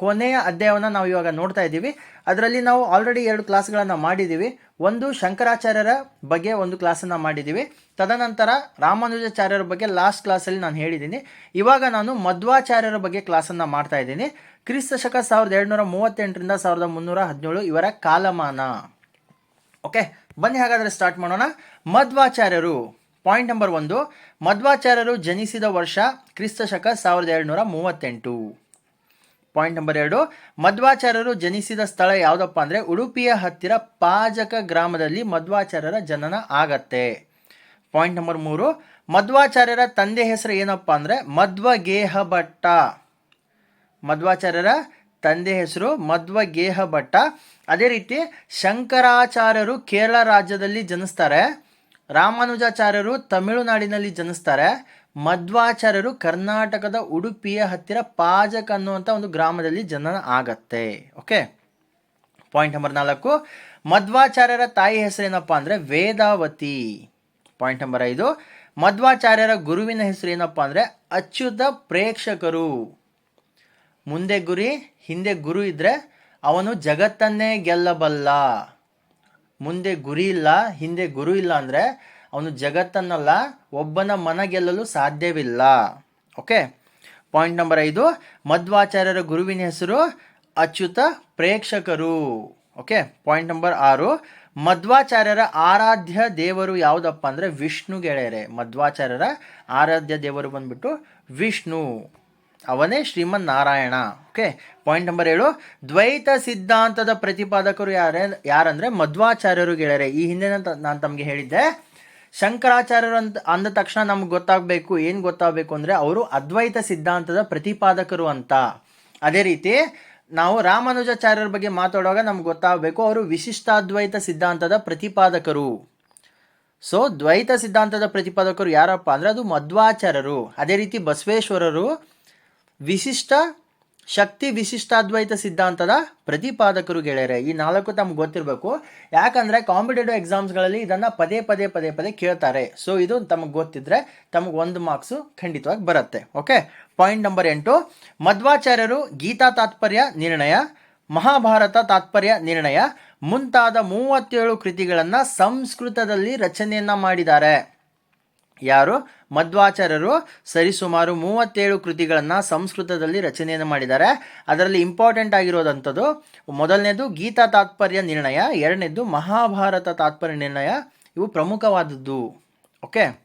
ಕೊನೆಯ ಅಧ್ಯಾಯವನ್ನು ನಾವು ಇವಾಗ ನೋಡ್ತಾ ಇದ್ದೀವಿ. ಅದರಲ್ಲಿ ನಾವು ಆಲ್ರೆಡಿ ಎರಡು ಕ್ಲಾಸ್ಗಳನ್ನು ಮಾಡಿದ್ದೀವಿ. ಒಂದು ಶಂಕರಾಚಾರ್ಯರ ಬಗ್ಗೆ ಒಂದು ಕ್ಲಾಸನ್ನು ಮಾಡಿದ್ದೀವಿ. ತದನಂತರ ರಾಮಾನುಜಾಚಾರ್ಯರ ಬಗ್ಗೆ ಲಾಸ್ಟ್ ಕ್ಲಾಸಲ್ಲಿ ನಾನು ಹೇಳಿದ್ದೀನಿ. ಇವಾಗ ನಾನು ಮಧ್ವಾಚಾರ್ಯರ ಬಗ್ಗೆ ಕ್ಲಾಸನ್ನು ಮಾಡ್ತಾ ಇದ್ದೀನಿ. ಕ್ರಿಸ್ತ ಶಕ ಸಾವಿರದ ಏಳ್ನೂರ ಮೂವತ್ತೆಂಟರಿಂದ ಸಾವಿರದ ಮುನ್ನೂರ ಹದಿನೇಳು ಇವರ ಕಾಲಮಾನ. ಓಕೆ ಬನ್ನಿ ಹಾಗಾದರೆ ಸ್ಟಾರ್ಟ್ ಮಾಡೋಣ. ಮಧ್ವಾಚಾರ್ಯರು ಪಾಯಿಂಟ್ ನಂಬರ್ ಒಂದು. ಮಧ್ವಾಚಾರ್ಯರು ಜನಿಸಿದ ವರ್ಷ ಕ್ರಿಸ್ತ ಶಕ ಸಾವಿರದ ಏಳ್ನೂರ ಮೂವತ್ತೆಂಟು. ಪಾಯಿಂಟ್ ನಂಬರ್ ಎರಡು. ಮಧ್ವಾಚಾರ್ಯರು ಜನಿಸಿದ ಸ್ಥಳ ಯಾವುದಪ್ಪ ಅಂದರೆ ಉಡುಪಿಯ ಹತ್ತಿರ ಪಾಜಕ ಗ್ರಾಮದಲ್ಲಿ ಮಧ್ವಾಚಾರ್ಯರ ಜನನ ಆಗತ್ತೆ. ಪಾಯಿಂಟ್ ನಂಬರ್ ಮೂರು. ಮಧ್ವಾಚಾರ್ಯರ ತಂದೆ ಹೆಸರು ಏನಪ್ಪ ಅಂದರೆ ಮಧ್ವಗೇಹ ಭಟ್ಟ ಮಧ್ವಾಚಾರ್ಯರ ತಂದೆ ಹೆಸರು ಮಧ್ವಗೇಹ ಭಟ್ಟ ಅದೇ ರೀತಿ ಶಂಕರಾಚಾರ್ಯರು ಕೇರಳ ರಾಜ್ಯದಲ್ಲಿ ಜನಿಸ್ತಾರೆ. ರಾಮಾನುಜಾಚಾರ್ಯರು ತಮಿಳುನಾಡಿನಲ್ಲಿ ಜನಿಸ್ತಾರೆ. ಮಧ್ವಾಚಾರ್ಯರು ಕರ್ನಾಟಕದ ಉಡುಪಿಯ ಹತ್ತಿರ ಪಾಜಕ ಅನ್ನುವಂಥ ಒಂದು ಗ್ರಾಮದಲ್ಲಿ ಜನನ ಆಗತ್ತೆ. ಓಕೆ ಪಾಯಿಂಟ್ ನಂಬರ್ ನಾಲ್ಕು. ಮಧ್ವಾಚಾರ್ಯರ ತಾಯಿ ಹೆಸರೇನಪ್ಪ ಅಂದರೆ ವೇದಾವತಿ. ಪಾಯಿಂಟ್ ನಂಬರ್ ಐದು. ಮಧ್ವಾಚಾರ್ಯರ ಗುರುವಿನ ಹೆಸರು ಏನಪ್ಪ ಅಂದರೆ ಅಚ್ಯುತ ಪ್ರೇಕ್ಷಕರು. ಮುಂದೆ ಗುರಿ, ಹಿಂದೆ ಗುರು ಇದ್ದರೆ ಅವನು ಜಗತ್ತನ್ನೇ ಗೆಲ್ಲಬಲ್ಲ. ಮುಂದೆ ಗುರಿ ಇಲ್ಲ, ಹಿಂದೆ ಗುರು ಇಲ್ಲ ಅಂದರೆ ಅವನು ಜಗತ್ತನ್ನಲ್ಲ, ಒಬ್ಬನ ಮನ ಗೆಲ್ಲಲು ಸಾಧ್ಯವಿಲ್ಲ. ಓಕೆ ಪಾಯಿಂಟ್ ನಂಬರ್ ಐದು, ಮಧ್ವಾಚಾರ್ಯರ ಗುರುವಿನ ಹೆಸರು ಅಚ್ಯುತ ಪ್ರೇಕ್ಷಕರು. ಓಕೆ ಪಾಯಿಂಟ್ ನಂಬರ್ ಆರು, ಮಧ್ವಾಚಾರ್ಯರ ಆರಾಧ್ಯ ದೇವರು ಯಾವುದಪ್ಪ ಅಂದರೆ ವಿಷ್ಣು ಗೆಳೆಯರೆ. ಮಧ್ವಾಚಾರ್ಯರ ಆರಾಧ್ಯ ದೇವರು ಬಂದ್ಬಿಟ್ಟು ವಿಷ್ಣು. ಅವನೇ Shriman Narayana okay point number ಏಳು, ದ್ವೈತ ಸಿದ್ಧಾಂತದ ಪ್ರತಿಪಾದಕರು ಯಾರೇ ಯಾರಂದರೆ ಮಧ್ವಾಚಾರ್ಯರು ಗೆಳೆಯರೆ. ಈ ಹಿಂದೆ ನಾನು ತಮಗೆ ಹೇಳಿದ್ದೆ ಶಂಕರಾಚಾರ್ಯರು ಅಂತ ಅಂದ ತಕ್ಷಣ ನಮ್ಗೆ ಗೊತ್ತಾಗಬೇಕು, ಏನು ಗೊತ್ತಾಗಬೇಕು ಅಂದರೆ ಅವರು ಅದ್ವೈತ ಸಿದ್ಧಾಂತದ ಪ್ರತಿಪಾದಕರು ಅಂತ. ಅದೇ ರೀತಿ ನಾವು ರಾಮಾನುಜಾಚಾರ್ಯರ ಬಗ್ಗೆ ಮಾತಾಡುವಾಗ ನಮ್ಗೆ ಗೊತ್ತಾಗಬೇಕು, ಅವರು ವಿಶಿಷ್ಟಾದ್ವೈತ ಸಿದ್ಧಾಂತದ ಪ್ರತಿಪಾದಕರು. ಸೊ ದ್ವೈತ ಸಿದ್ಧಾಂತದ ಪ್ರತಿಪಾದಕರು ಯಾರಪ್ಪ ಅಂದರೆ ಅದು ಮಧ್ವಾಚಾರ್ಯರು. ಅದೇ ರೀತಿ ಬಸವೇಶ್ವರರು ವಿಶಿಷ್ಟ ಶಕ್ತಿ ವಿಶಿಷ್ಟಾದ್ವೈತ ಸಿದ್ಧಾಂತದ ಪ್ರತಿಪಾದಕರು ಗೆಳೆಯರೆ ಈ ನಾಲ್ಕು ತಮ್ಗೆ ಗೊತ್ತಿರಬೇಕು. ಯಾಕಂದರೆ ಕಾಂಪಿಟೇಟಿವ್ ಎಕ್ಸಾಮ್ಸ್ಗಳಲ್ಲಿ ಇದನ್ನು ಪದೇ ಪದೇ ಪದೇ ಪದೇ ಕೇಳ್ತಾರೆ. ಸೊ ಇದು ತಮಗೆ ಗೊತ್ತಿದ್ರೆ ತಮಗೆ ಒಂದು ಮಾರ್ಕ್ಸು ಖಂಡಿತವಾಗಿ ಬರುತ್ತೆ. ಓಕೆ ಪಾಯಿಂಟ್ ನಂಬರ್ ಎಂಟು. ಮಧ್ವಾಚಾರ್ಯರು ಗೀತಾ ತಾತ್ಪರ್ಯ ನಿರ್ಣಯ, ಮಹಾಭಾರತ ತಾತ್ಪರ್ಯ ನಿರ್ಣಯ, ಮುಂತಾದ ಮೂವತ್ತೇಳು ಕೃತಿಗಳನ್ನು ಸಂಸ್ಕೃತದಲ್ಲಿ ರಚನೆಯನ್ನು ಮಾಡಿದ್ದಾರೆ. ಯಾರು? ಮಧ್ವಾಚಾರ್ಯರು ಸರಿಸುಮಾರು ಮೂವತ್ತೇಳು ಕೃತಿಗಳನ್ನು ಸಂಸ್ಕೃತದಲ್ಲಿ ರಚನೆಯನ್ನು ಮಾಡಿದ್ದಾರೆ. ಅದರಲ್ಲಿ ಇಂಪಾರ್ಟೆಂಟ್ ಆಗಿರೋದಂಥದ್ದು, ಮೊದಲನೇದು ಗೀತಾ ತಾತ್ಪರ್ಯ ನಿರ್ಣಯ, ಎರಡನೇದು ಮಹಾಭಾರತ ತಾತ್ಪರ್ಯ ನಿರ್ಣಯ, ಇವು ಪ್ರಮುಖವಾದದ್ದು. ಓಕೆ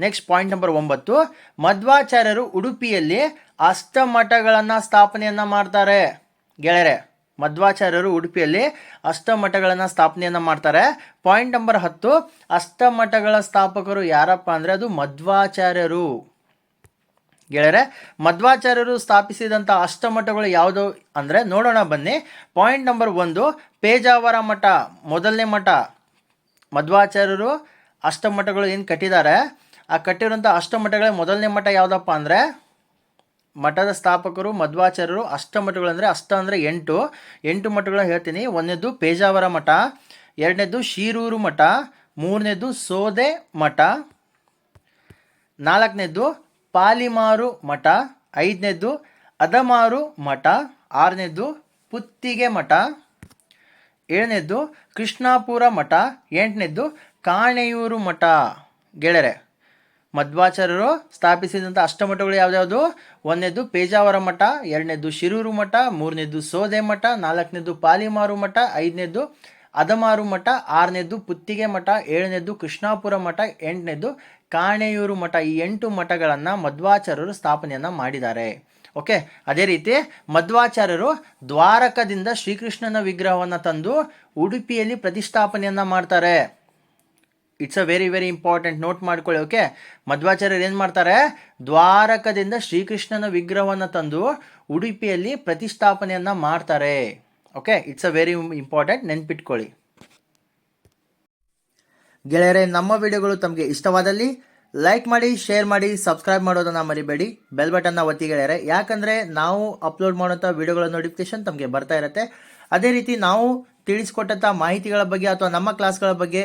ನೆಕ್ಸ್ಟ್ ಪಾಯಿಂಟ್ ನಂಬರ್ ಒಂಬತ್ತು, ಮಧ್ವಾಚಾರ್ಯರು ಉಡುಪಿಯಲ್ಲಿ ಅಷ್ಟಮಠಗಳನ್ನು ಸ್ಥಾಪನೆಯನ್ನು ಮಾಡ್ತಾರೆ. ಗೆಳೆಯರೆ ಮಧ್ವಾಚಾರ್ಯರು ಉಡುಪಿಯಲ್ಲಿ ಅಷ್ಟಮಠಗಳನ್ನು ಸ್ಥಾಪನೆಯನ್ನು ಮಾಡ್ತಾರೆ. ಪಾಯಿಂಟ್ ನಂಬರ್ ಹತ್ತು, ಅಷ್ಟಮಠಗಳ ಸ್ಥಾಪಕರು ಯಾರಪ್ಪ ಅಂದರೆ ಅದು ಮಧ್ವಾಚಾರ್ಯರು. ಗೆಳೆಯರೆ, ಮಧ್ವಾಚಾರ್ಯರು ಸ್ಥಾಪಿಸಿದಂಥ ಅಷ್ಟಮಠಗಳು ಯಾವುದು ಅಂದರೆ ನೋಡೋಣ ಬನ್ನಿ. ಪಾಯಿಂಟ್ ನಂಬರ್ ಒಂದು, ಪೇಜಾವರ ಮಠ, ಮೊದಲನೇ ಮಠ. ಮಧ್ವಾಚಾರ್ಯರು ಅಷ್ಟಮಠಗಳು ಏನು ಕಟ್ಟಿದ್ದಾರೆ? ಆ ಕಟ್ಟಿರುವಂಥ ಅಷ್ಟಮಠಗಳ ಮೊದಲನೇ ಮಠ ಯಾವುದಪ್ಪ ಅಂದರೆ ಮಠದ ಸ್ಥಾಪಕರು, ಮಧ್ವಾಚಾರ್ಯರು ಅಷ್ಟಮಠಗಳು ಅಂದರೆ ಅಷ್ಟ ಅಂದರೆ ಎಂಟು. ಎಂಟು ಮಠಗಳನ್ನ ಹೇಳ್ತೀನಿ. ಒಂದನೇದು ಪೇಜಾವರ ಮಠ, ಎರಡನೇದು ಶೀರೂರು ಮಠ, ಮೂರನೇದು ಸೋದೆ ಮಠ, ನಾಲ್ಕನೇದು ಪಾಲಿಮಾರು ಮಠ, ಐದನೇದು ಅದಮಾರು ಮಠ, ಆರನೇದು ಪುತ್ತಿಗೆ ಮಠ, ಏಳನೇದು ಕೃಷ್ಣಾಪುರ ಮಠ, ಎಂಟನೇದು ಕಾಣೆಯೂರು ಮಠ. ಗೆಳೆರೆ ಮಧ್ವಾಚಾರ್ಯರು ಸ್ಥಾಪಿಸಿದಂಥ ಅಷ್ಟಮಠಗಳು ಯಾವ್ದಾವುದು ಒಂದನೇದು ಪೇಜಾವರ ಮಠ, ಎರಡನೇದು ಶಿರೂರು ಮಠ, ಮೂರನೇದು ಸೋದೆ ಮಠ, ನಾಲ್ಕನೇದು ಪಾಲಿಮಾರು ಮಠ, ಐದನೇದು ಅದಮಾರು ಮಠ, ಆರನೇದು ಪುತ್ತಿಗೆ ಮಠ, ಏಳನೇದು ಕೃಷ್ಣಾಪುರ ಮಠ, ಎಂಟನೇದು ಕಾಣೆಯೂರು ಮಠ. ಈ ಎಂಟು ಮಠಗಳನ್ನು ಮಧ್ವಾಚಾರ್ಯರು ಸ್ಥಾಪನೆಯನ್ನು ಮಾಡಿದ್ದಾರೆ. ಓಕೆ? ಅದೇ ರೀತಿ ಮಧ್ವಾಚಾರ್ಯರು ದ್ವಾರಕದಿಂದ ಶ್ರೀಕೃಷ್ಣನ ವಿಗ್ರಹವನ್ನು ತಂದು ಉಡುಪಿಯಲ್ಲಿ ಪ್ರತಿಷ್ಠಾಪನೆಯನ್ನು ಮಾಡ್ತಾರೆ. It's a very very important note ಮಾಡ್ಕೊಳ್ಳಿ ಓಕೆ ಮಧ್ವಾಚಾರ್ಯರು ಏನು ಮಾಡ್ತಾರೆ? ದ್ವಾರಕದಿಂದ ಶ್ರೀಕೃಷ್ಣನ ವಿಗ್ರಹವನ್ನು ತಂದು ಉಡುಪಿಯಲ್ಲಿ ಪ್ರತಿಷ್ಠಾಪನೆಯನ್ನು ಮಾಡ್ತಾರೆ. Okay it's a very important ನೆನ್ಪಿಟ್ಕೊಳ್ಳಿ. ಗೆಳೆಯರೆ, ನಮ್ಮ ವಿಡಿಯೋಗಳು ತಮಗೆ ಇಷ್ಟವಾದಲ್ಲಿ ಲೈಕ್ ಮಾಡಿ ಶೇರ್ ಮಾಡಿ ಸಬ್ಸ್ಕ್ರೈಬ್ ಮಾಡೋದನ್ನ ಮರಿಬೇಡಿ. ಬೆಲ್ ಬಟನ್ನ ಒತ್ತಿ ಗೆಳೆಯರೆ. ಯಾಕಂದರೆ ನಾವು ಅಪ್ಲೋಡ್ ಮಾಡೋಂಥ ವಿಡಿಯೋಗಳ ನೋಟಿಫಿಕೇಶನ್ ತಮಗೆ ಬರ್ತಾ ಇರುತ್ತೆ. ಅದೇ ರೀತಿ ನಾವು ತಿಳಿಸ್ಕೊಟ್ಟಂಥ ಮಾಹಿತಿಗಳ ಬಗ್ಗೆ ಅಥವಾ ನಮ್ಮ ಕ್ಲಾಸ್ಗಳ ಬಗ್ಗೆ